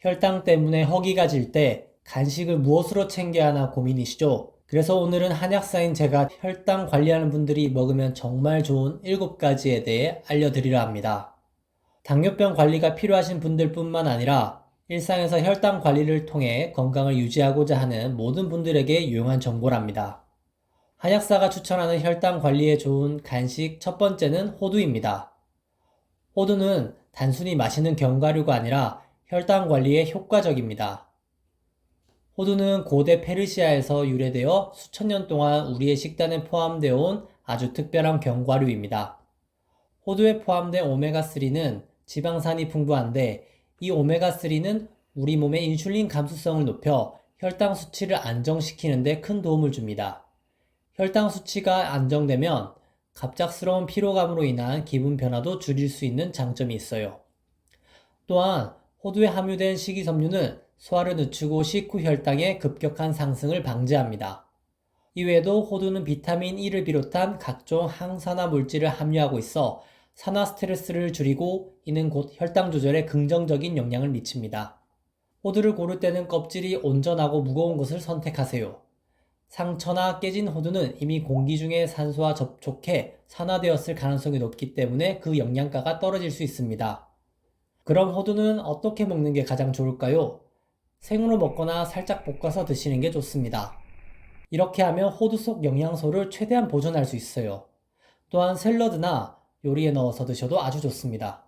혈당 때문에 허기가 질 때 간식을 무엇으로 챙겨야 하나 고민이시죠? 그래서 오늘은 한약사인 제가 혈당 관리하는 분들이 먹으면 정말 좋은 7가지에 대해 알려드리려 합니다. 당뇨병 관리가 필요하신 분들 뿐만 아니라 일상에서 혈당 관리를 통해 건강을 유지하고자 하는 모든 분들에게 유용한 정보랍니다. 한약사가 추천하는 혈당 관리에 좋은 간식 첫 번째는 호두입니다. 호두는 단순히 마시는 견과류가 아니라 혈당 관리에 효과적입니다. 호두는 고대 페르시아에서 유래되어 수천 년 동안 우리의 식단에 포함되어 온 아주 특별한 견과류입니다. 호두에 포함된 오메가3는 지방산이 풍부한데 이 오메가3는 우리 몸의 인슐린 감수성을 높여 혈당 수치를 안정시키는 데 큰 도움을 줍니다. 혈당 수치가 안정되면 갑작스러운 피로감으로 인한 기분 변화도 줄일 수 있는 장점이 있어요. 또한 호두에 함유된 식이섬유는 소화를 늦추고 식후 혈당의 급격한 상승을 방지합니다. 이외에도 호두는 비타민 E를 비롯한 각종 항산화 물질을 함유하고 있어 산화 스트레스를 줄이고 이는 곧 혈당 조절에 긍정적인 영향을 미칩니다. 호두를 고를 때는 껍질이 온전하고 무거운 것을 선택하세요. 상처나 깨진 호두는 이미 공기 중에 산소와 접촉해 산화되었을 가능성이 높기 때문에 그 영양가가 떨어질 수 있습니다. 그럼 호두는 어떻게 먹는 게 가장 좋을까요? 생으로 먹거나 살짝 볶아서 드시는 게 좋습니다. 이렇게 하면 호두 속 영양소를 최대한 보존할 수 있어요. 또한 샐러드나 요리에 넣어서 드셔도 아주 좋습니다.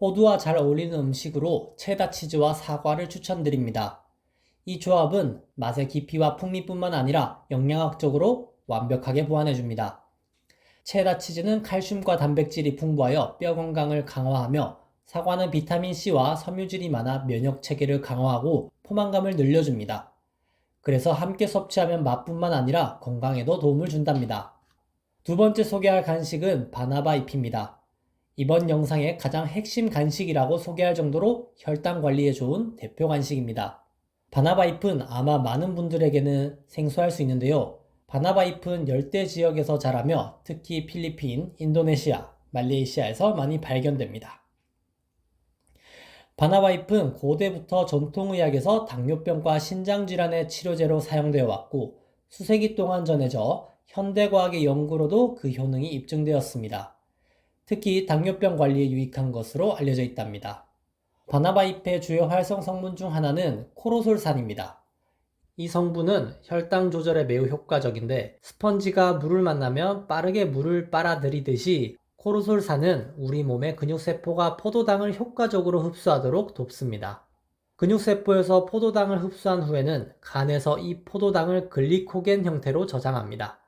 호두와 잘 어울리는 음식으로 체다 치즈와 사과를 추천드립니다. 이 조합은 맛의 깊이와 풍미뿐만 아니라 영양학적으로 완벽하게 보완해줍니다. 체다 치즈는 칼슘과 단백질이 풍부하여 뼈 건강을 강화하며 사과는 비타민C와 섬유질이 많아 면역 체계를 강화하고 포만감을 늘려줍니다. 그래서 함께 섭취하면 맛뿐만 아니라 건강에도 도움을 준답니다. 두 번째 소개할 간식은 바나바 잎입니다. 이번 영상의 가장 핵심 간식이라고 소개할 정도로 혈당 관리에 좋은 대표 간식입니다. 바나바 잎은 아마 많은 분들에게는 생소할 수 있는데요. 바나바 잎은 열대 지역에서 자라며 특히 필리핀, 인도네시아, 말레이시아에서 많이 발견됩니다. 바나바 잎은 고대부터 전통의학에서 당뇨병과 신장질환의 치료제로 사용되어 왔고 수세기 동안 전해져 현대과학의 연구로도 그 효능이 입증되었습니다. 특히 당뇨병 관리에 유익한 것으로 알려져 있답니다. 바나바 잎의 주요 활성 성분 중 하나는 코로솔산입니다. 이 성분은 혈당 조절에 매우 효과적인데 스펀지가 물을 만나면 빠르게 물을 빨아들이듯이 코르솔산은 우리 몸의 근육세포가 포도당을 효과적으로 흡수하도록 돕습니다. 근육세포에서 포도당을 흡수한 후에는 간에서 이 포도당을 글리코겐 형태로 저장합니다.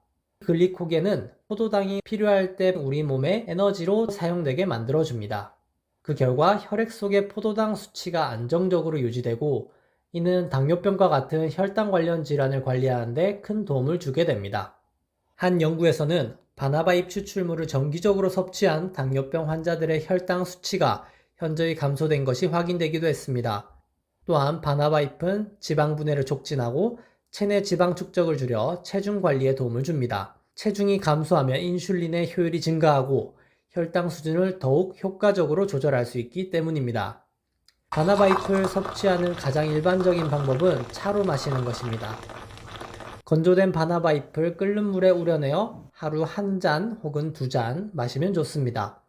글리코겐은 포도당이 필요할 때 우리 몸의 에너지로 사용되게 만들어줍니다. 그 결과 혈액 속의 포도당 수치가 안정적으로 유지되고 이는 당뇨병과 같은 혈당 관련 질환을 관리하는데 큰 도움을 주게 됩니다. 한 연구에서는 바나바잎 추출물을 정기적으로 섭취한 당뇨병 환자들의 혈당 수치가 현저히 감소된 것이 확인되기도 했습니다. 또한 바나바잎은 지방 분해를 촉진하고 체내 지방 축적을 줄여 체중 관리에 도움을 줍니다. 체중이 감소하면 인슐린의 효율이 증가하고 혈당 수준을 더욱 효과적으로 조절할 수 있기 때문입니다. 바나바잎을 섭취하는 가장 일반적인 방법은 차로 마시는 것입니다. 건조된 바나바 잎을 끓는 물에 우려내어 하루 한 잔 혹은 두 잔 마시면 좋습니다.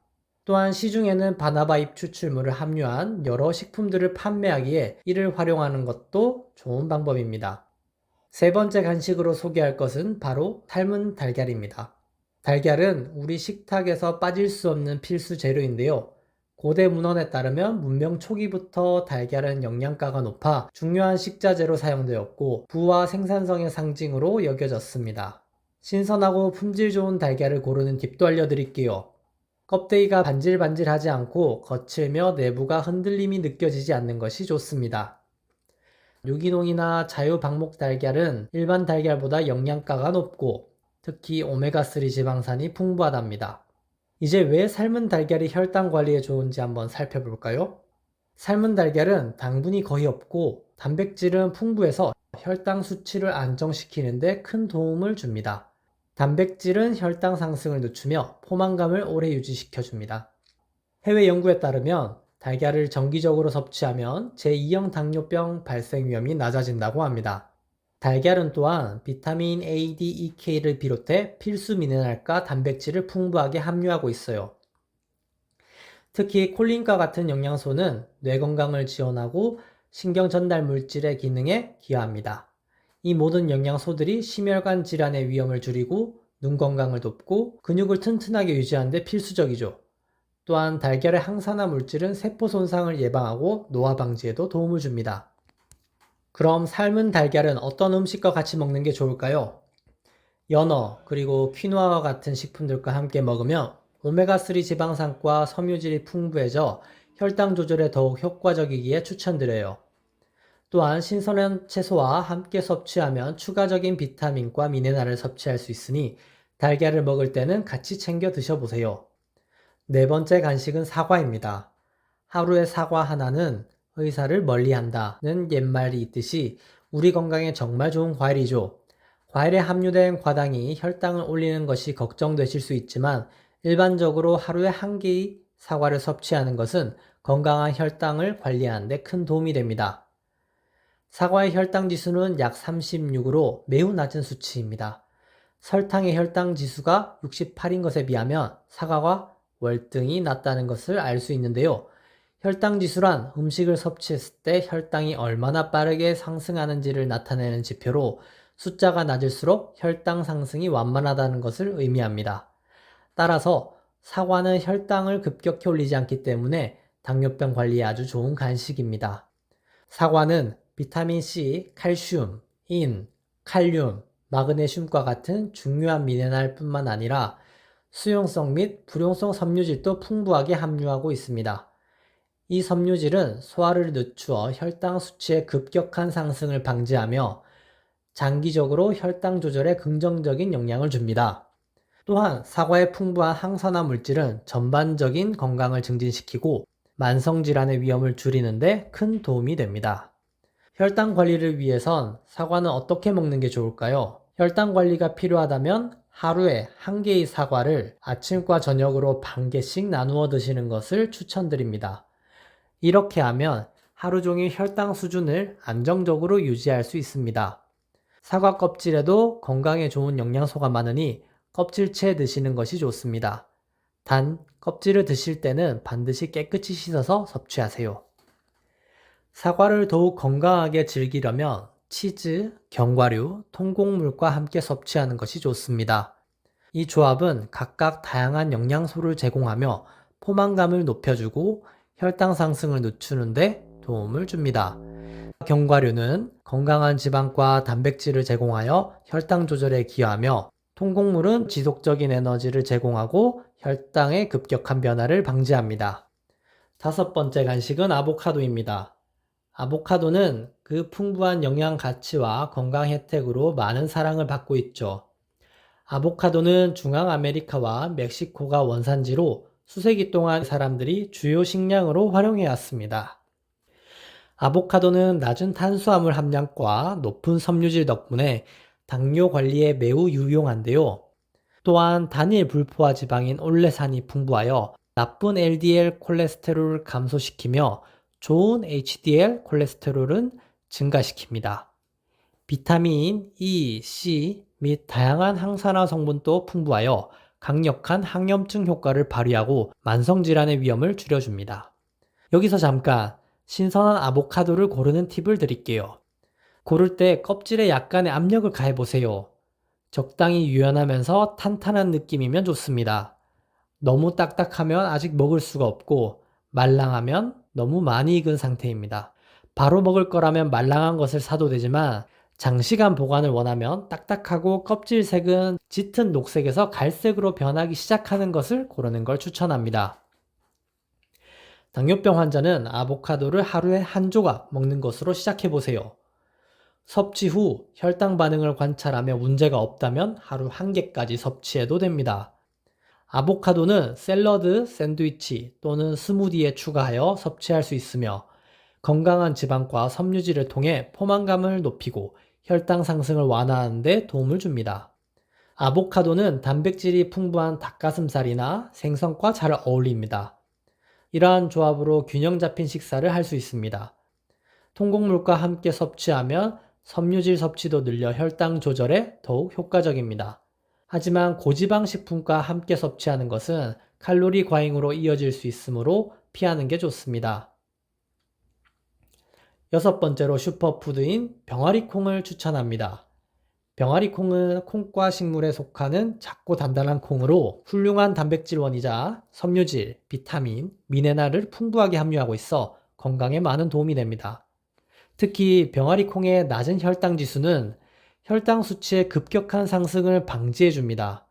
또한 시중에는 바나바 잎 추출물을 함유한 여러 식품들을 판매하기에 이를 활용하는 것도 좋은 방법입니다. 세 번째 간식으로 소개할 것은 바로 삶은 달걀입니다. 달걀은 우리 식탁에서 빠질 수 없는 필수 재료인데요. 고대 문헌에 따르면 문명 초기부터 달걀은 영양가가 높아 중요한 식자재로 사용되었고 부와 생산성의 상징으로 여겨졌습니다. 신선하고 품질 좋은 달걀을 고르는 팁도 알려드릴게요. 껍데기가 반질반질하지 않고 거칠며 내부가 흔들림이 느껴지지 않는 것이 좋습니다. 유기농이나 자유방목 달걀은 일반 달걀보다 영양가가 높고 특히 오메가3 지방산이 풍부하답니다. 이제 왜 삶은 달걀이 혈당 관리에 좋은지 한번 살펴볼까요? 삶은 달걀은 당분이 거의 없고 단백질은 풍부해서 혈당 수치를 안정시키는데 큰 도움을 줍니다. 단백질은 혈당 상승을 늦추며 포만감을 오래 유지시켜 줍니다. 해외 연구에 따르면 달걀을 정기적으로 섭취하면 제2형 당뇨병 발생 위험이 낮아진다고 합니다. 달걀은 또한 비타민 A, D, E, K를 비롯해 필수 미네랄과 단백질을 풍부하게 함유하고 있어요. 특히 콜린과 같은 영양소는 뇌 건강을 지원하고 신경 전달 물질의 기능에 기여합니다. 이 모든 영양소들이 심혈관 질환의 위험을 줄이고 눈 건강을 돕고 근육을 튼튼하게 유지하는 데 필수적이죠. 또한 달걀의 항산화 물질은 세포 손상을 예방하고 노화 방지에도 도움을 줍니다. 그럼 삶은 달걀은 어떤 음식과 같이 먹는 게 좋을까요? 연어, 그리고 퀴노아와 같은 식품들과 함께 먹으면 오메가3 지방산과 섬유질이 풍부해져 혈당 조절에 더욱 효과적이기에 추천드려요. 또한 신선한 채소와 함께 섭취하면 추가적인 비타민과 미네랄을 섭취할 수 있으니 달걀을 먹을 때는 같이 챙겨 드셔보세요. 네 번째 간식은 사과입니다. 하루에 사과 하나는 의사를 멀리 한다는 옛말이 있듯이 우리 건강에 정말 좋은 과일이죠. 과일에 함유된 과당이 혈당을 올리는 것이 걱정되실 수 있지만 일반적으로 하루에 한 개의 사과를 섭취하는 것은 건강한 혈당을 관리하는 데 큰 도움이 됩니다. 사과의 혈당 지수는 약 36으로 매우 낮은 수치입니다. 설탕의 혈당 지수가 68인 것에 비하면 사과가 월등히 낮다는 것을 알 수 있는데요. 혈당 지수란 음식을 섭취했을 때 혈당이 얼마나 빠르게 상승하는지를 나타내는 지표로 숫자가 낮을수록 혈당 상승이 완만하다는 것을 의미합니다. 따라서 사과는 혈당을 급격히 올리지 않기 때문에 당뇨병 관리에 아주 좋은 간식입니다. 사과는 비타민 C, 칼슘, 인, 칼륨, 마그네슘과 같은 중요한 미네랄뿐만 아니라 수용성 및 불용성 섬유질도 풍부하게 함유하고 있습니다. 이 섬유질은 소화를 늦추어 혈당 수치의 급격한 상승을 방지하며 장기적으로 혈당 조절에 긍정적인 영향을 줍니다. 또한 사과의 풍부한 항산화 물질은 전반적인 건강을 증진시키고 만성질환의 위험을 줄이는데 큰 도움이 됩니다. 혈당 관리를 위해선 사과는 어떻게 먹는 게 좋을까요? 혈당 관리가 필요하다면 하루에 한 개의 사과를 아침과 저녁으로 반 개씩 나누어 드시는 것을 추천드립니다. 이렇게 하면 하루 종일 혈당 수준을 안정적으로 유지할 수 있습니다. 사과 껍질에도 건강에 좋은 영양소가 많으니 껍질채 드시는 것이 좋습니다. 단, 껍질을 드실 때는 반드시 깨끗이 씻어서 섭취하세요. 사과를 더욱 건강하게 즐기려면 치즈, 견과류, 통곡물과 함께 섭취하는 것이 좋습니다. 이 조합은 각각 다양한 영양소를 제공하며 포만감을 높여주고 혈당 상승을 늦추는데 도움을 줍니다. 견과류는 건강한 지방과 단백질을 제공하여 혈당 조절에 기여하며 통곡물은 지속적인 에너지를 제공하고 혈당의 급격한 변화를 방지합니다. 다섯 번째 간식은 아보카도입니다. 아보카도는 그 풍부한 영양 가치와 건강 혜택으로 많은 사랑을 받고 있죠. 아보카도는 중앙 아메리카와 멕시코가 원산지로 수세기 동안 사람들이 주요 식량으로 활용해 왔습니다. 아보카도는 낮은 탄수화물 함량과 높은 섬유질 덕분에 당뇨 관리에 매우 유용한데요. 또한 단일 불포화 지방인 올레산이 풍부하여 나쁜 LDL 콜레스테롤을 감소시키며 좋은 HDL 콜레스테롤은 증가시킵니다. 비타민 E, C 및 다양한 항산화 성분도 풍부하여 강력한 항염증 효과를 발휘하고 만성질환의 위험을 줄여줍니다. 여기서 잠깐 신선한 아보카도를 고르는 팁을 드릴게요. 고를 때 껍질에 약간의 압력을 가해보세요. 적당히 유연하면서 탄탄한 느낌이면 좋습니다. 너무 딱딱하면 아직 먹을 수가 없고 말랑하면 너무 많이 익은 상태입니다. 바로 먹을 거라면 말랑한 것을 사도 되지만 장시간 보관을 원하면 딱딱하고 껍질 색은 짙은 녹색에서 갈색으로 변하기 시작하는 것을 고르는 걸 추천합니다. 당뇨병 환자는 아보카도를 하루에 한 조각 먹는 것으로 시작해 보세요. 섭취 후 혈당 반응을 관찰하며 문제가 없다면 하루 한 개까지 섭취해도 됩니다. 아보카도는 샐러드, 샌드위치 또는 스무디에 추가하여 섭취할 수 있으며 건강한 지방과 섬유질을 통해 포만감을 높이고 혈당 상승을 완화하는 데 도움을 줍니다. 아보카도는 단백질이 풍부한 닭가슴살이나 생선과 잘 어울립니다. 이러한 조합으로 균형 잡힌 식사를 할 수 있습니다. 통곡물과 함께 섭취하면 섬유질 섭취도 늘려 혈당 조절에 더욱 효과적입니다. 하지만 고지방 식품과 함께 섭취하는 것은 칼로리 과잉으로 이어질 수 있으므로 피하는 게 좋습니다. 여섯 번째로 슈퍼푸드인 병아리 콩을 추천합니다. 병아리 콩은 콩과 식물에 속하는 작고 단단한 콩으로 훌륭한 단백질원이자 섬유질, 비타민, 미네랄을 풍부하게 함유하고 있어 건강에 많은 도움이 됩니다. 특히 병아리 콩의 낮은 혈당 지수는 혈당 수치의 급격한 상승을 방지해 줍니다.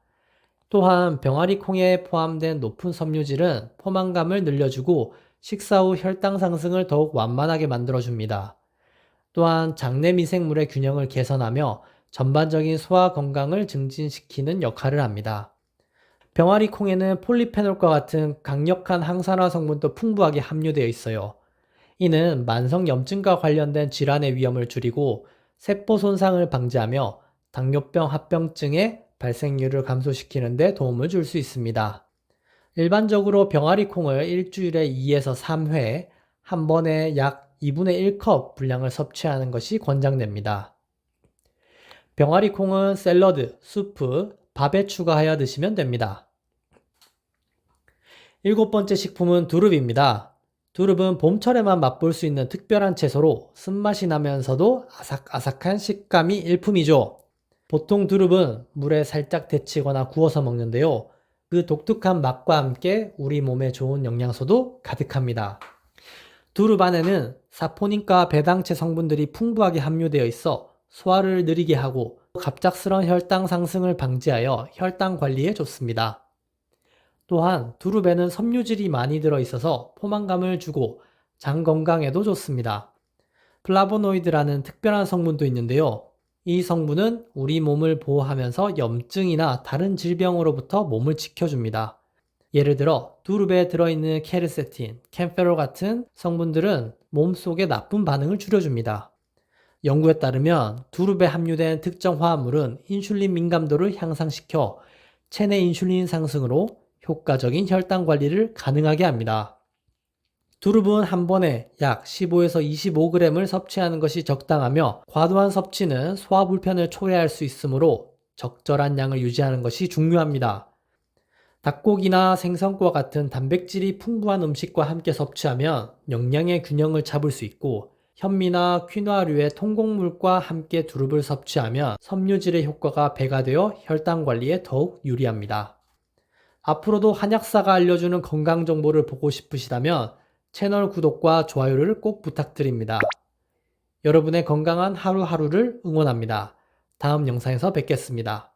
또한 병아리 콩에 포함된 높은 섬유질은 포만감을 늘려주고 식사 후 혈당 상승을 더욱 완만하게 만들어줍니다. 또한 장내 미생물의 균형을 개선하며 전반적인 소화 건강을 증진시키는 역할을 합니다. 병아리 콩에는 폴리페놀과 같은 강력한 항산화 성분도 풍부하게 함유되어 있어요. 이는 만성 염증과 관련된 질환의 위험을 줄이고 세포 손상을 방지하며 당뇨병 합병증의 발생률을 감소시키는 데 도움을 줄 수 있습니다. 일반적으로 병아리 콩을 일주일에 2에서 3회, 한 번에 약 2분의 1컵 분량을 섭취하는 것이 권장됩니다. 병아리 콩은 샐러드, 수프, 밥에 추가하여 드시면 됩니다. 일곱 번째 식품은 두릅입니다. 두릅은 봄철에만 맛볼 수 있는 특별한 채소로 쓴맛이 나면서도 아삭아삭한 식감이 일품이죠. 보통 두릅은 물에 살짝 데치거나 구워서 먹는데요. 그 독특한 맛과 함께 우리 몸에 좋은 영양소도 가득합니다. 두릅 안에는 사포닌과 배당체 성분들이 풍부하게 함유되어 있어 소화를 느리게 하고 갑작스런 혈당 상승을 방지하여 혈당 관리에 좋습니다. 또한 두릅에는 섬유질이 많이 들어 있어서 포만감을 주고 장 건강에도 좋습니다. 플라보노이드라는 특별한 성분도 있는데요. 이 성분은 우리 몸을 보호하면서 염증이나 다른 질병으로부터 몸을 지켜줍니다. 예를 들어 두릅에 들어있는 케르세틴, 캠페롤 같은 성분들은 몸속에 나쁜 반응을 줄여줍니다. 연구에 따르면 두릅에 함유된 특정 화합물은 인슐린 민감도를 향상시켜 체내 인슐린 상승으로 효과적인 혈당 관리를 가능하게 합니다. 두릅은 한 번에 약 15에서 25g을 섭취하는 것이 적당하며 과도한 섭취는 소화 불편을 초래할 수 있으므로 적절한 양을 유지하는 것이 중요합니다. 닭고기나 생선과 같은 단백질이 풍부한 음식과 함께 섭취하면 영양의 균형을 잡을 수 있고 현미나 퀴노아류의 통곡물과 함께 두릅을 섭취하면 섬유질의 효과가 배가 되어 혈당 관리에 더욱 유리합니다. 앞으로도 한약사가 알려주는 건강 정보를 보고 싶으시다면 채널 구독과 좋아요를 꼭 부탁드립니다. 여러분의 건강한 하루하루를 응원합니다. 다음 영상에서 뵙겠습니다.